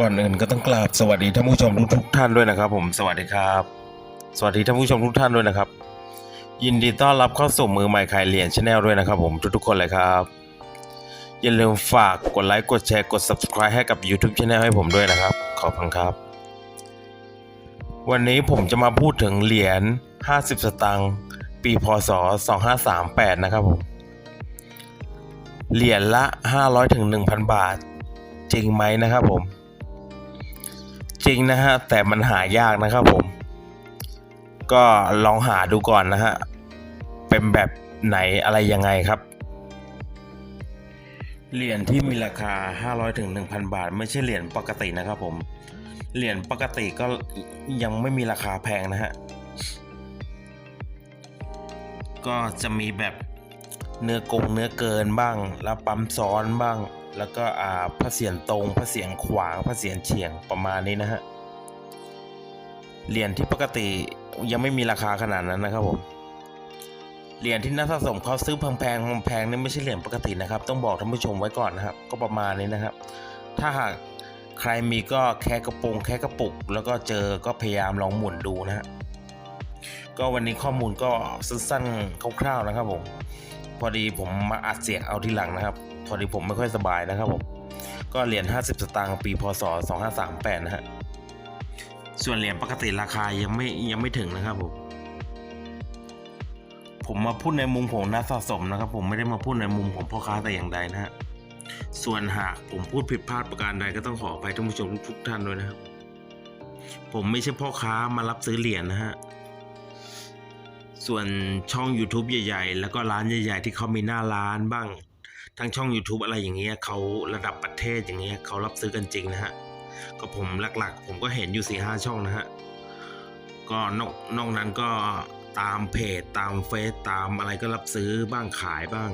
ก่อนอื่นก็ต้องกราบสวัสดีท่านผู้ชมทุกท่านด้วยนะครับ ผมสวัสดีครับ สวัสดีท่านผู้ชมทุกท่านด้วยนะครับ ยินดีต้อนรับเข้าสู่มือใหม่ขายเหรียญชาแนลด้วยนะครับ ผมทุกๆคนเลยครับ อย่าลืมฝากกดไลค์กดแชร์กด subscribe ให้กับ YouTube Channel ให้ผมด้วยนะครับ ขอบคุณครับ วันนี้ผมจะมาพูดถึงเหรียญ 50 สตางค์ปีพศ 2538 นะครับผมเหรียญละ 500ถึง1,000 บาทจริงไหมนะครับผม ริงนะฮะ แต่มันหายากนะครับผม ก็ลองหาดูก่อนนะฮะ เป็นแบบไหนอะไรยังไงครับ เหรียญที่มีราคา 500ถึง1,000 บาท ไม่ใช่เหรียญปกตินะครับผม เหรียญปกติก็ยังไม่มีราคาแพงนะฮะ ก็จะมีแบบเนื้อกงเนื้อเกินบ้าง แล้วปั๊มซ้อนบ้าง แล้วก็อ่าพระเสียรตรงพระเสียรขวางพระเสียรเฉียงประมาณนี้นะฮะเหรียญที่ปกติยังไม่มีราคาขนาดนั้นนะครับผมเหรียญที่นักสะสมเขาซื้อแพงๆแพงๆนี่ไม่ใช่เหรียญปกตินะครับ ต้องบอกท่านผู้ชมไว้ก่อนนะครับ ก็ประมาณนี้นะครับ ถ้าหากใครมีก็แค่กระโปรงแค่กระปุก แล้วก็เจอก็พยายามลองหมุนดูนะฮะก็วันนี้ข้อมูลก็สั้นๆคร่าวๆนะครับผมพอดีผมมาอัดเสียงเอาทีหลังนะครับ พอดีผมไม่ค่อยสบายนะครับผมก็เหรียญ50 สตางค์ปีพศ 2538 นะฮะส่วนเหรียญปกติราคายังไม่ยังไม่ถึงนะครับผมผมมาพูดในมุมของนักสะสมนะครับ ผมไม่ได้มาพูดในมุมของพ่อค้าแต่อย่างใดนะฮะส่วนหากผมพูดผิดพลาดประการใดก็ต้องขออภัยท่านผู้ชมทุกท่านด้วยนะครับ ผมไม่ใช่พ่อค้ามารับซื้อเหรียญนะฮะส่วนช่อง YouTube ใหญ่ ๆ แล้วก็ร้านใหญ่ ๆ ที่เขามีหน้าร้านบ้าง ทั้งช่อง YouTube อะไรอย่างเงี้ยเขาระดับประเทศอย่างเงี้ยเขารับซื้อกันจริงนะฮะก็ผมหลักๆ ผมก็เห็นอยู่สี่ห้าช่องนะฮะก็นอกนอกนั้นก็ตามเพจตามเฟซตามอะไรก็รับซื้อบ้างขายบ้าง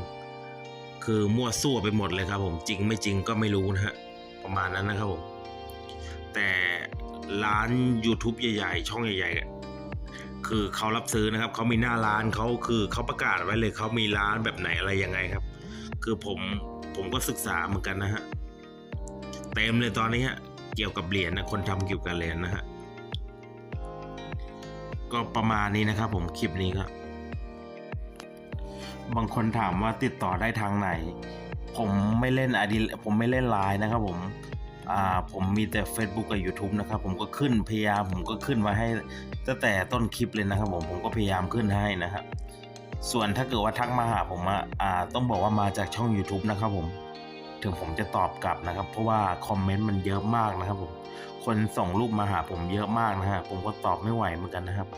คือมั่วซั่วไปหมดเลยครับ ผมจริงไม่จริงก็ไม่รู้นะฮะประมาณนั้นนะครับผมแต่ร้าน YouTube ใหญ่ๆ ช่องใหญ่ๆ คือเขารับซื้อนะครับ เขามีหน้าร้านเขาคือเขาประกาศไว้เลยเขามีร้านแบบไหนอะไรยังไงครับ คือผมผมก็ศึกษาเหมือนกันนะฮะเต็มเลยตอนนี้ฮะเกี่ยวกับเหรียญนะคนทำเกี่ยวกับเหรียญนะฮะก็ประมาณนี้นะครับผมคลิปนี้ก็บางคนถามว่าติดต่อได้ทางไหน ผมไม่เล่นอดีผมไม่เล่นไลน์นะครับผมอ่าผมมีแต่ Facebook กับ YouTube นะครับผมก็ขึ้นพยายามผมก็ขึ้นมาให้ตั้งแต่ต้นคลิปเลยนะครับผมผมก็พยายามขึ้นให้นะครับ ส่วนถ้าเกิดว่าทักมาหาผมอะอ่าต้องบอกว่ามาจากช่อง YouTube นะครับผม ถึงผมจะตอบกลับนะครับ เพราะว่าคอมเมนต์มันเยอะมากนะครับผมคนส่งรูปมาหาผมเยอะมากนะฮะผมก็ตอบไม่ไหวเหมือนกันนะครับ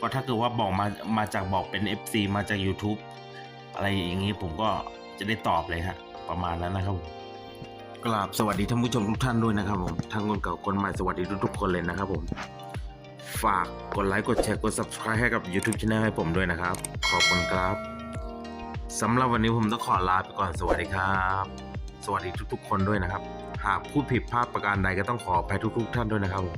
ก็ถ้าเกิดว่าบอกมามาจากบอกเป็น FC มาจาก YouTube อะไรอย่างนี้ผมก็จะได้ตอบเลยฮะประมาณนั้นนะครับผมกราบสวัสดีท่านผู้ชมทุกท่านด้วยนะครับผมทั้งคนเก่าคนใหม่สวัสดีทุกๆคนเลยนะครับผม ฝากกดไลค์กดแชร์กด subscribe ให้กับ YouTube Channel ให้ผมด้วยนะครับ ขอบคุณครับสำหรับวันนี้ผมต้องขอลาไปก่อนสวัสดีครับ สวัสดีทุกๆ คนด้วยนะครับ หากพูดผิดพลาดประการใดก็ต้องขออภัยทุก ๆ ท่านด้วยนะครับผม